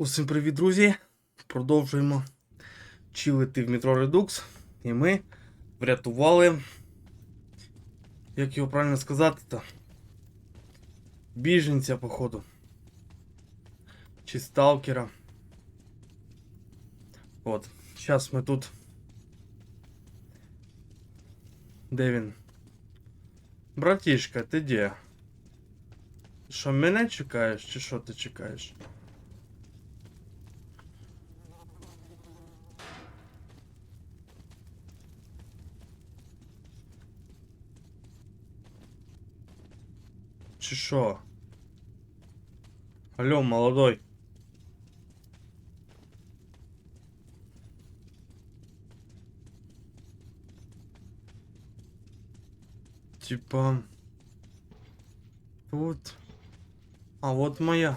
Усім привіт, друзі! Продовжуємо чилити в метро Redux. І ми врятували. Як його правильно сказати-то? Біженця, походу. Чи сталкера. От. Зараз ми тут. Де він? Братішка, ти де? Що, мене чекаєш, чи що ти чекаєш? Чи що? Алло, молодой. Типа... Тут... А вот моя.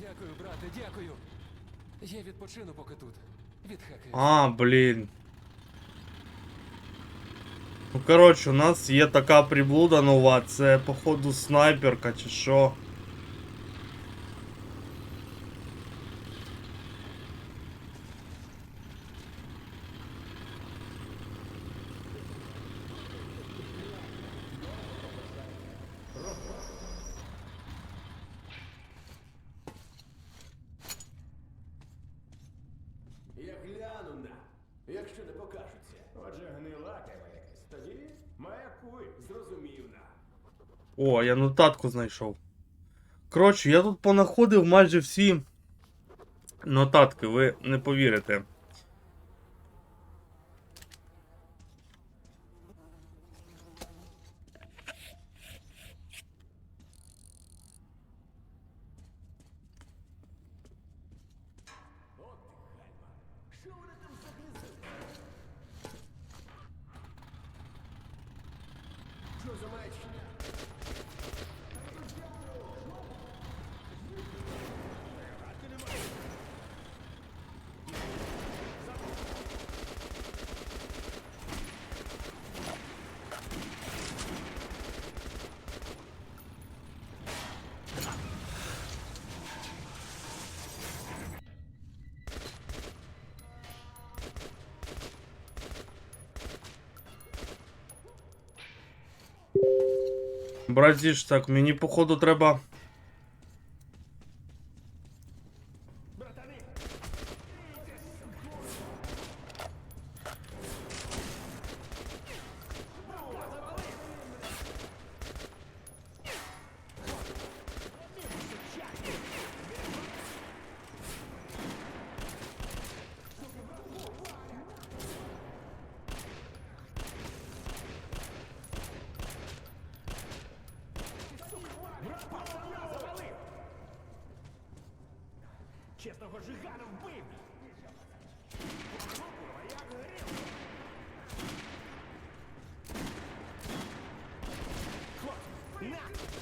Дякую, брате, дякую. Я відпочину поки тут. Від. А, блін. Ну, коротше, у нас є така приблуда нова, це, походу, снайперка чи що. О, я нотатку знайшов. Коротше, я тут понаходив майже всі нотатки, ви не повірите. Що за маячня? Братіш, так, мені походу треба. Жигана вбив! Як горів! Хлопці, на!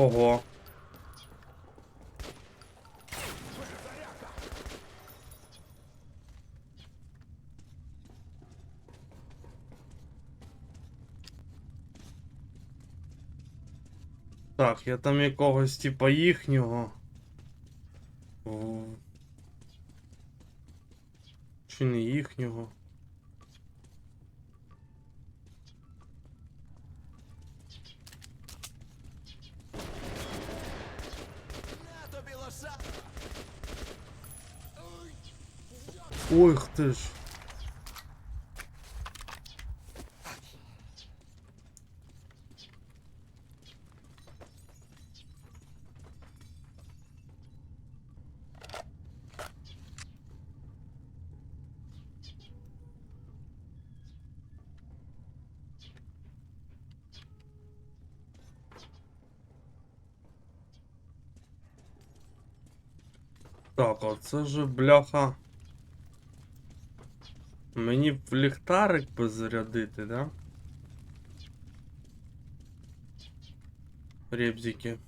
Ого. Так, я там якогось типа їхнього. Oy, rıtır. Так, оце же бляха. Мені б ліхтарик би зарядити, да? Ребзики.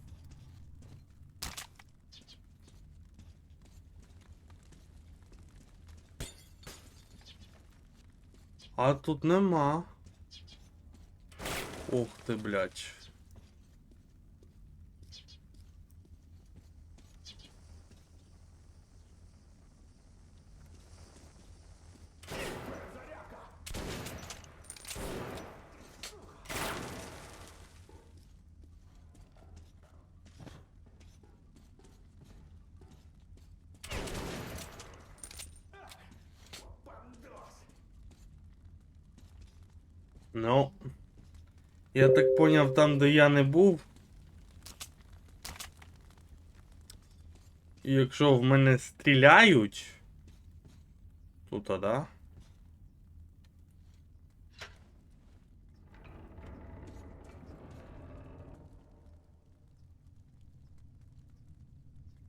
А тут нема. Ох ти, блядь. Ну. Я так поняв, там, де я не був. І якщо в мене стріляють. Тут, а?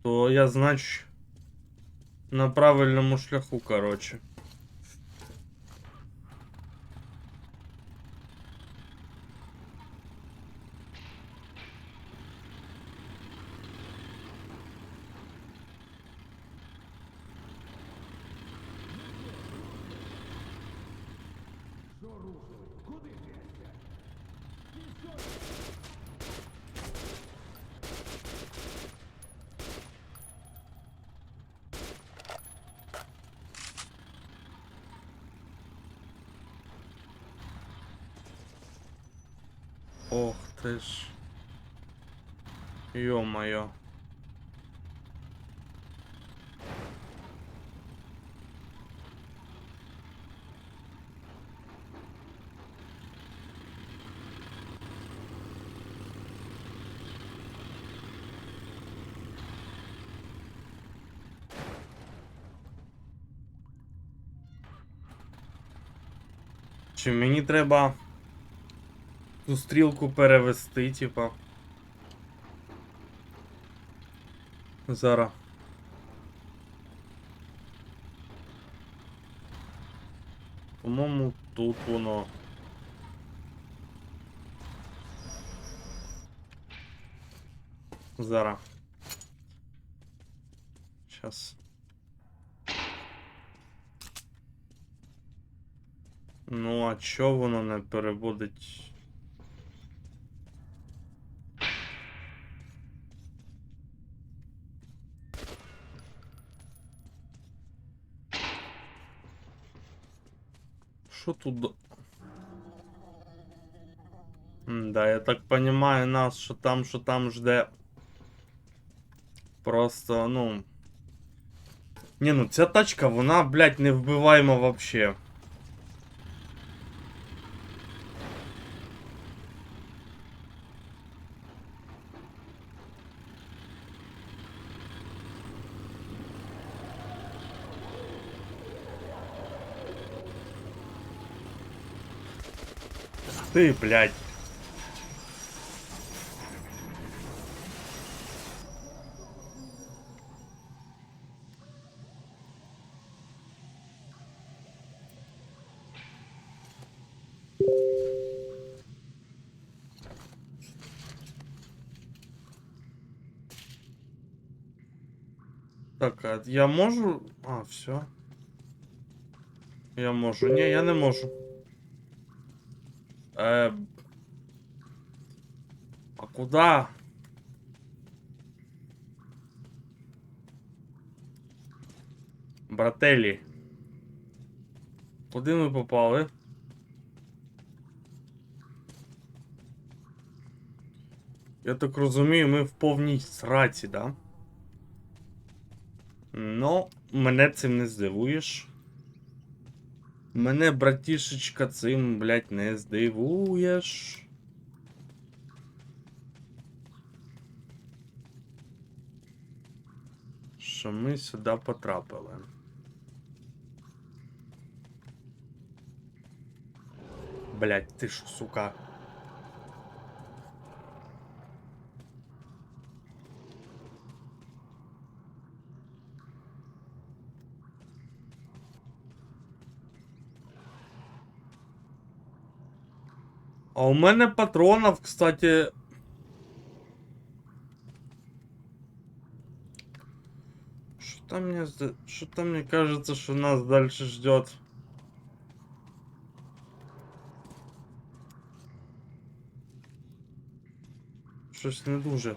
То я, значить, на правильному шляху, короче. Ох ты ж. Ё-моё. Чи мені треба ту стрілку перевести, типа. Зараз. По-моєму, тут воно. Зараз. Щас. Ну, а чо воно не перебудить? Що тут? до- Да, я так понимаю нас, що там, що там жде. Просто, ну. Ні, ну ця тачка, вона, блядь, не вбиваема вообще. Ты, блядь. Так, а я можу. А, все. Я можу. Ні, я не можу. Е... А куда? Брателі. Куди ми попали? Я так розумію, ми в повній сраці, да? Ну, мене цим не здивуєш. Мене, братішечка, цим, блядь, не здивуєш. Що ми сюди потрапили. Блядь, ти ж, сука? А у мене патронов, кстати. Что-то мне, что-то мне кажется, что нас дальше ждет. Щось не дуже.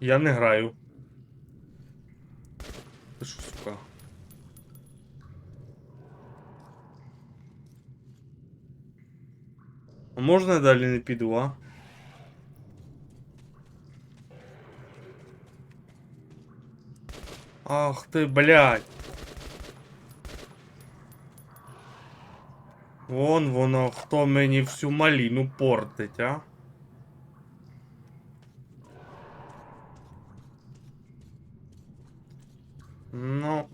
Я не граю. Ти що, сука? А можна я далі не піду, а? Ах ти, блядь. Вон воно, хто мені всю маліну портить, а? Ну.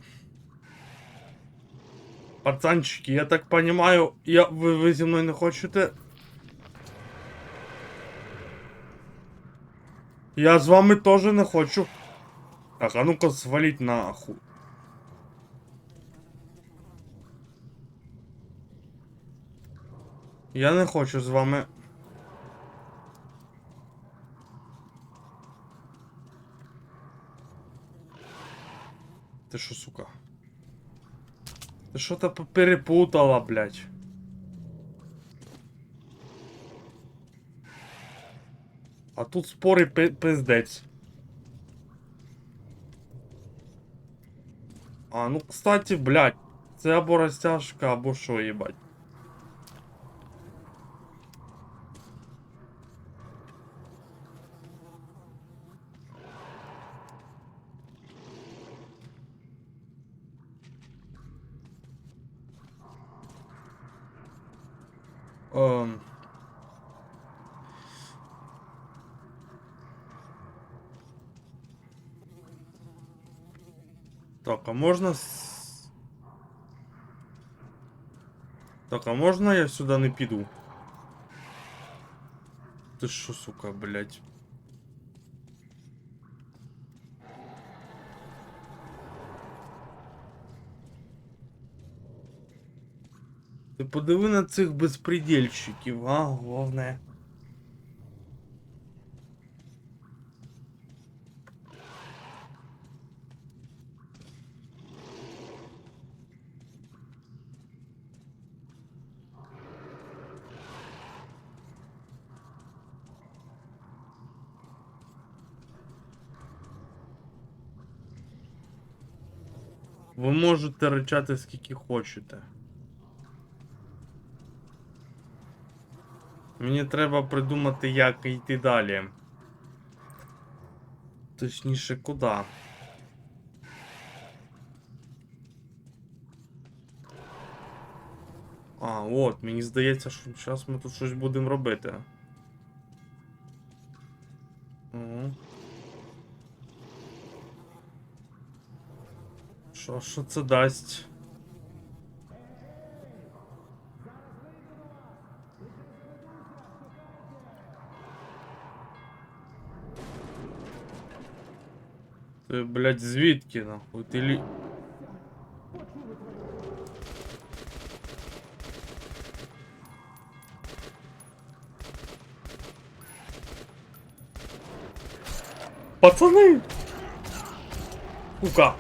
Пацанчики, я так понимаю, я, ви, ви зі мною не хочете? Я з вами теж не хочу. Так, а ну-ка свалить нахуй. Я не хочу з вами. Ти що, сука? Ти що то перепутала, блядь? А тут спори пи- пиздець. А, ну, кстати, блядь, це або розтяжка, або що, їбать. Ем. Так, а можна. с- Так, а можна я сюди не піду? Ти що, сука, блядь? Ти подиви на цих безпредельщиків, а, головне. Ви можете ричати скільки хочете. Мені треба придумати, як йти далі. Точніше, куди. А, от, мені здається, що зараз ми тут щось будемо робити. Що, що це дасть? Ти, блядь, звідки нахуй? Ти лі... Пацани! Сука!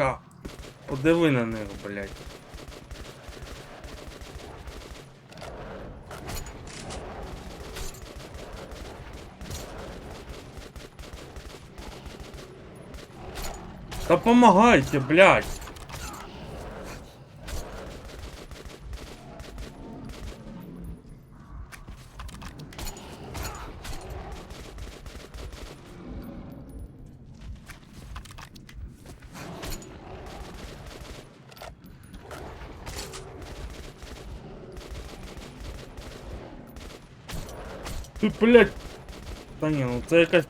Сука, подиви на них, блядь. Та помагайте, блядь. Ти, блядь. Та ні, ну це якась.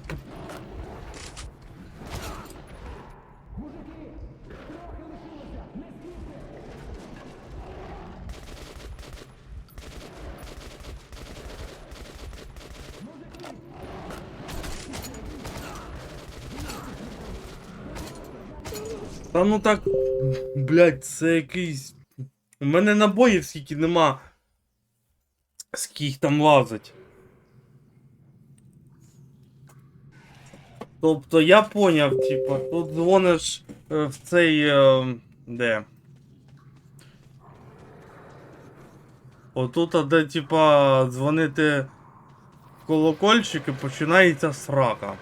Та ну так. Блядь, це якийсь. У мене набоїв скільки нема. Скільки їх там лазить. Тобто я поняв, типа, тут дзвониш е, в цей. Е, де? Отут, де, типа, дзвонити в колокольчик і починається срака.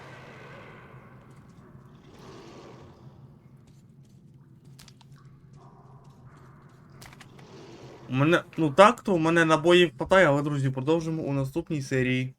У мене, ну так, то у мене набоїв хватає, але, друзі, продовжимо у наступній серії.